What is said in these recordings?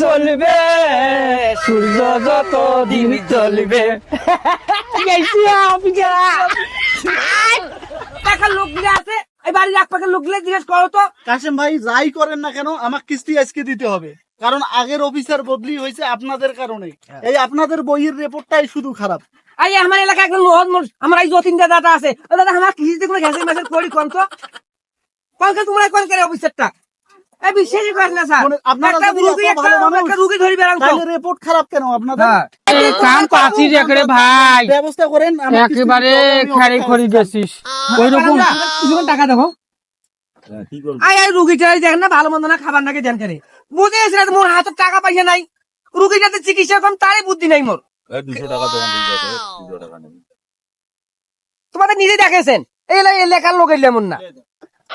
চলবে সূর্য যত দিন চলবে গেছি অফিসে টাকার লোকগুলো আছে। এই বাড়ির এক পাখের লোকগুলো জিজ্ঞেস করো তো। কাশেম ভাই যাই করেন না কেন আমার কিস্তি আজকে দিতে হবে। কারণ আগের অফিসার বদলি হয়েছে আপনাদের কারণে। এই আপনাদের বইয়ের রিপোর্টটাই শুধু খারাপ। এই আমার এলাকায় একজন মহৎ মানুষ আমার এই যতীন দাদা আছে। দাদা আমার কোনো করি কোন তো? কলকে তোমরা কোন করে অফিসারটা? বিশ্বাসই করেন না স্যার। মানে আপনারা একটা যদি রুগী একটা ভালো রুগী ধরি বেড়ান তাহলে রিপোর্ট খারাপ কেন? আপনাদের হ্যাঁ। কাম পাচ্ছি রে ভাই। ব্যবস্থা করেন একেবারে দিতে হবে, আমি খারি অপেক্ষায় করে আছি। গেছিস ওই রকম টাকা দেবো আই আই রুগীটা দেখেন না ভালো মন্দ না খাবার নাকি দেন করে বুঝে এসে মোর হাতে টাকা পয়সা নাই। রুগীটাতে চিকিৎসা কম তারই বুদ্ধি নাই মোর। দুশো টাকা দিয়ে তোমাদের নিজে দেখেছেন? এই এলা- এলাকার লোক এলে না।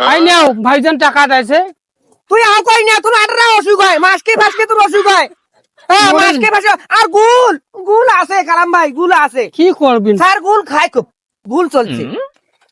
আই নাও ভাইজান টাকা দিয়েছে। তুই আর কই না তোর আটরা অসুখ হয় মাসকে মাসকে তোর অসুখ হয়। হ্যাঁ। মাসকে মাসে আর গুল গুল আছে কালাম ভাই গুল আছে। কি করবিন স্যার গুল খায় খুব গুল চলছে।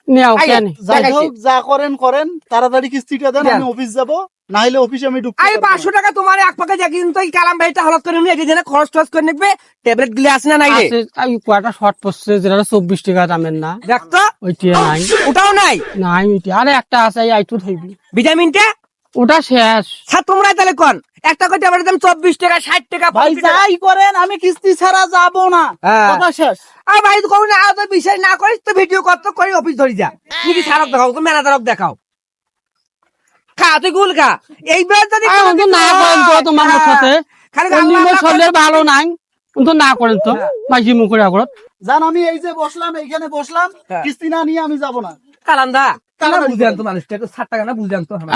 নেও কেন? যাই হোক, যা করেন করেন তাড়াতাড়ি কিস্তিটা দেন দেন। আমি অফিস যাব না হলে অফিসে আমি ঢুকতে আই পারব না। পাঁচশো টাকা তোমার এক পাকে দেখি কিন্তু এই কালাম ভাইটা হলত করে নিয়ে এখানে খরচ টরচ করে নেবে ট্যাবলেট গুলি আছে না নাই রে? আছে এই কয়টা শর্ট পড়ছে যেটা চব্বিশ টাকা দামের না। দেখতো ওইটা নাই। ওটাও নাই। নাই ওইটা আরে একটা আছে এই আইটু থাকবি ভিটামিনটা? ওটা শেষ। স্যার তোমরা তাহলে কোন। একটা দাম চব্বিশ টাকা ষাট টাকা ভাই যাই করেন আমি কিস্তি ছাড়া যাব না। হ্যাঁ। কথা শেষ। আর ভাই তো কবি না আর তো বিশ্বাস না করিস তো ভিডিও কর তো করে অফিস ধরি যা। নিজে সারক দেখাও তো ম্যানেজারক দেখাও। খা তুই গুল খা। এইবার যদি না করেন তো তোমার হ্যাঁ, সাথে। খালি শরীরের ভালো নাই অন্ত না করেন তো। হ্যাঁ। মাইসি মুখ আগরত। জান আমি এই যে বসলাম এইখানে বসলাম হ্যাঁ। কিস্তি না নিয়ে আমি যাব না। কালান্দা। কালান্দা তাড়াতাড়ি বুঝে আনতো মানুষটা ষাট টাকা না বুঝে আনতো আমার।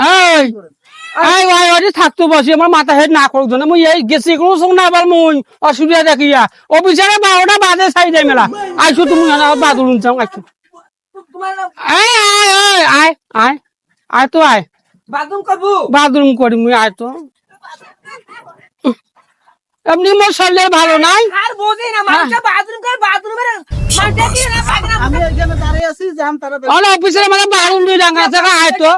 এই এই থাকতো বসি আমার মাথা হেড না করুক জানে মুই এই গেছি কোনো সঙ্গ না আবার মুই অসুবিধা দেখিয়া অফিসারে বারোটা বাজে চাই দেয় মেলা। আইসো তুমি চাও আইসো আয় আয় আয় আয় আয় আয় তো আয় বাথরুম করব বাথরুম করি মুই আয় তো। এমনি মোর শরীরের ভালো নাই? আর বোঝে না মানুষটা বাথরুম করে বাথরুমের মানুষটা কি না আমি এখানে দাঁড়িয়ে আছি যান তারা অল অফিসের মানে বারুন দুই ডাঙ্গা থাকা আয় তো।